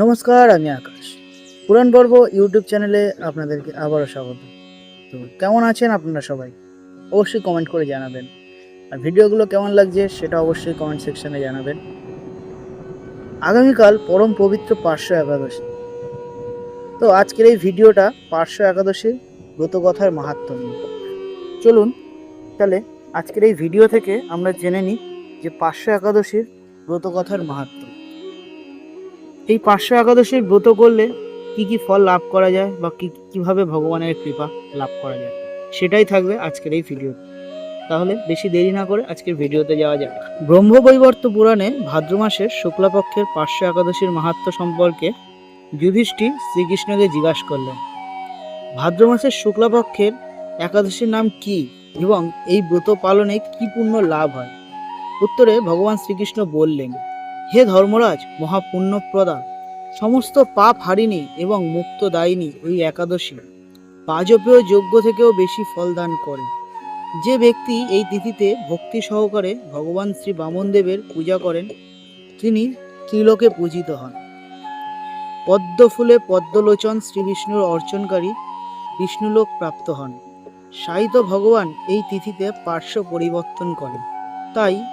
নমস্কার, আমি আকাশ। পুরাণ পর্ব ইউটিউব চ্যানেলে আপনাদেরকে আবারও স্বাগত। তো কেমন আছেন আপনারা সবাই? অবশ্যই কমেন্ট করে জানাবেন। আর ভিডিওগুলো কেমন লাগছে সেটা অবশ্যই কমেন্ট সেকশানে জানাবেন। আগামীকাল পরম পবিত্র পার্শ্ব একাদশী। তো আজকের এই ভিডিওটা পার্শ্ব একাদশীর ব্রতকথার মাহাত্ম্য নিয়ে। চলুন, তাহলে আজকের এই ভিডিও থেকে আমরা জেনে নিই যে পার্শ্ব একাদশীর ব্রতকথার মাহাত্ম্য এই পার্শ্ব একাদশীর ব্রত করলে কি কি ফল লাভ করা যায় বা কি, কীভাবে ভগবানের কৃপা লাভ করা যায়? সেটাই থাকবে আজকের এই ভিডিও তাহলে বেশি দেরি না করে আজকের ভিডিওতে যাওয়া যাক। ব্রহ্মবৈবর্ত পুরাণে ভাদ্র মাসের শুক্লাপক্ষের পার্শ্ব একাদশীর মাহাত্ম্য সম্পর্কে যুধিষ্ঠির শ্রীকৃষ্ণকে জিজ্ঞাসা করলেন। ভাদ্র মাসের শুক্লাপক্ষের একাদশীর নাম কি এবং এই ব্রত পালনে কি পুণ্য লাভ হয়? উত্তরে ভগবান শ্রীকৃষ্ণ বললেন হে ধর্মরাজ মহাপুণ্যপ্রদা সমস্ত পাপ হারিনি এবং মুক্ত মুক্তদায়িনী ওই একাদশী। বাজপেয় যজ্ঞ থেকেও বেশি ফলদান করে। যে ব্যক্তি এই তিথিতে ভক্তি সহকারে ভগবান শ্রী বামনদেবের পূজা করেন, তিনি ত্রিলোকে পূজিত হন। পদ্ম ফুলে পদ্মলোচন শ্রী বিষ্ণুর অর্চনকারী বিষ্ণুলোক প্রাপ্ত হন। সাহিত্য ভগবান এই তিথিতে পার্শ্ব পরিবর্তন করেন। তাই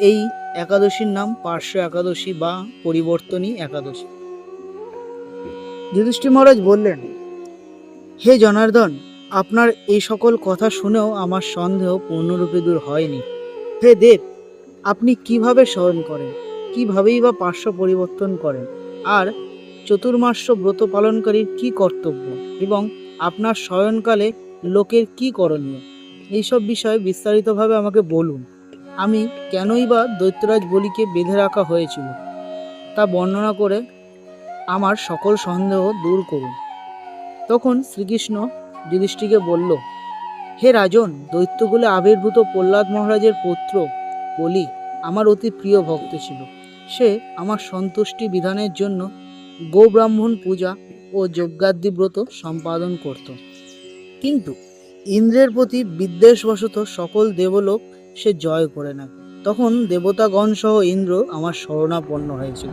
এই একাদশীর নাম পার্শ্ব একাদশী বা পরিবর্তনী একাদশী। যুধিষ্ঠির মহারাজ বললেন, হে জনার্দন, আপনার এই সকল কথা শুনেও আমার সন্দেহ পূর্ণরূপে দূর হয়নি। হে দেব, আপনি কীভাবে স্মরণ করেন? কিভাবেই বা পার্শ্ব পরিবর্তন করেন? আর চতুর্মাস্য ব্রত পালনকারীর কি কর্তব্য? এবং আপনার শয়নকালে লোকের কি করণীয়? এইসব বিষয়ে বিস্তারিতভাবে আমাকে বলুন। আমি কেনই বা দৈত্যরাজ বলিকে বেঁধে রাখা হয়েছিল, তা বর্ণনা করে আমার সকল সন্দেহ দূর করুন। তখন শ্রীকৃষ্ণ যুধিষ্ঠিকে বলল, হে রাজন, দৈত্যকুলে আবির্ভূত প্রহ্লাদ মহারাজের পুত্র বলি আমার অতি প্রিয় ভক্ত ছিল। সে আমার সন্তুষ্টি বিধানের জন্য গোব্রাহ্মণ পূজা ও যজ্ঞাদি ব্রত সম্পাদন করত। কিন্তু ইন্দ্রের প্রতি বিদ্বেষবশত সকল দেবলোক সে জয় করে নেয় তখন দেবতাগণ সহ ইন্দ্র আমার শরণাপন্ন হয়েছিল।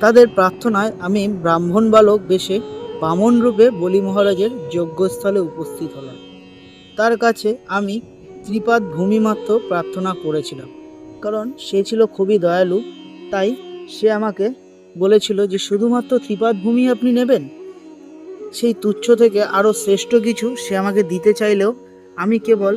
তাদের প্রার্থনায় আমি ব্রাহ্মণ বালক বেশে বামন রূপে বলি মহারাজের যজ্ঞস্থলে উপস্থিত হলাম। তার কাছে আমি ত্রিপাদ ভূমিমাত্র প্রার্থনা করেছিলাম। কারণ সে ছিল খুবই দয়ালু, তাই সে আমাকে বলেছিল যে শুধুমাত্র ত্রিপাদ ভূমি আপনি নেবেন? সেই তুচ্ছ থেকে আরও শ্রেষ্ঠ কিছু সে আমাকে দিতে চাইলেও আমি কেবল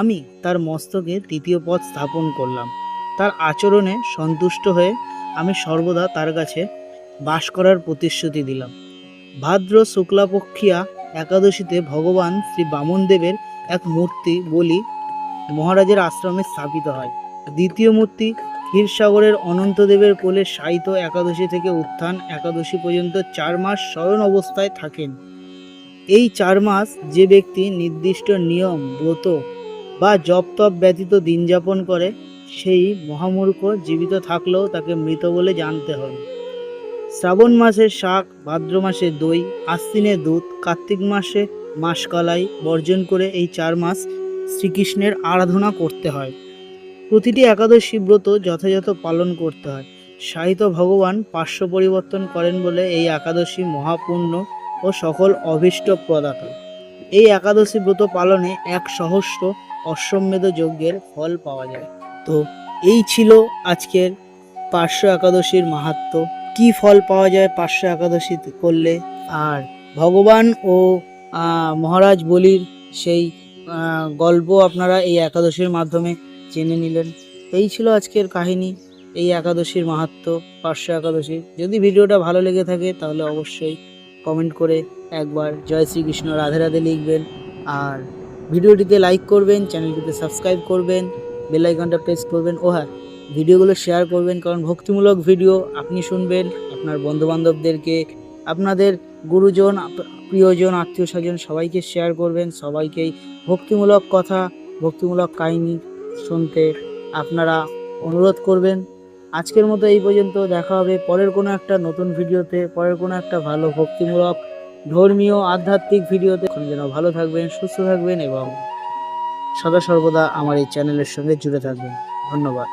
আমি তার মস্তকে তৃতীয় পদ স্থাপন করলাম। তার আচরণে সন্তুষ্ট হয়ে আমি সর্বদা তার কাছে বাস করার প্রতিশ্রুতি দিলাম। ভাদ্র শুক্লাপক্ষিয়া একাদশীতে ভগবান শ্রী বামনদেবের এক মূর্তি বলি মহারাজের আশ্রমে স্থাপিত হয়। দ্বিতীয় মূর্তি ক্ষীরসাগরের অনন্তদেবের কোলে সাহিত্য একাদশী থেকে উত্থান একাদশী পর্যন্ত চার মাস শয়ন অবস্থায় থাকেন। এই চার মাস যে ব্যক্তি নির্দিষ্ট নিয়ম, ব্রত বা জপ তপ ব্যতীত দিন যাপন করে, সেই মহামূর্খ জীবিত থাকলেও তাকে মৃত বলে জানতে হবে। শ্রাবণ মাসে শাক, ভাদ্র মাসে দই, আশ্বিনে দুধ, কার্তিক মাসে মাসকলাই বর্জন করে এই চার মাস শ্রীকৃষ্ণের আরাধনা করতে হয়। প্রতিটি একাদশী ব্রত যথাযথ পালন করতে হয়। সাহিত্য ভগবান পার্শ্ব পরিবর্তন করেন বলে এই একাদশী মহাপূর্ণ ও সকল অভীষ্ট প্রদাতা। এই একাদশী ব্রত পালনে এক সহস্র অশ্বমেধ যজ্ঞের ফল পাওয়া যায়। তো এই ছিল আজকের পার্শ্ব একাদশীর মাহাত্ম। কি ফল পাওয়া যায় পার্শ্ব একাদশী করলে? আর ভগবান ও মহারাজ বলির সেই গল্প আপনারা এই একাদশীর মাধ্যমে জেনে নিলেন। এই ছিল আজকের কাহিনী, এই একাদশীর মাহাত্ম্য পার্শ্ব একাদশী যদি ভিডিওটা ভালো লেগে থাকে তাহলে অবশ্যই কমেন্ট করে একবার জয় শ্রীকৃষ্ণ রাধে রাধে লিখবেন। আর ভিডিওটিতে লাইক করবেন, চ্যানেলটিতে সাবস্ক্রাইব করবেন, বেল আইকনটা প্রেস করবেন। ও হ্যাঁ ভিডিওগুলো শেয়ার করবেন, কারণ ভক্তিমূলক ভিডিও আপনি শুনবেন, আপনার বন্ধুবান্ধবদেরকে, আপনাদের গুরুজন প্রিয়জন, আত্মীয় স্বজন সবাইকে শেয়ার করবেন, সবাইকেই ভক্তিমূলক কথা, ভক্তিমূলক কাহিনী শুনতে আপনারা অনুরোধ করবেন। আজকের মতো এই পর্যন্ত, দেখা হবে পরের কোনো একটা নতুন ভিডিওতে, পরের কোনো একটা ভালো, ভক্তিমূলক ধর্মীয় আধ্যাত্মিক ভিডিওতে যেন ভালো থাকবেন, সুস্থ থাকবেন এবং সদা সর্বদা আমার এই চ্যানেলের সঙ্গে জুড়ে থাকবেন। ধন্যবাদ।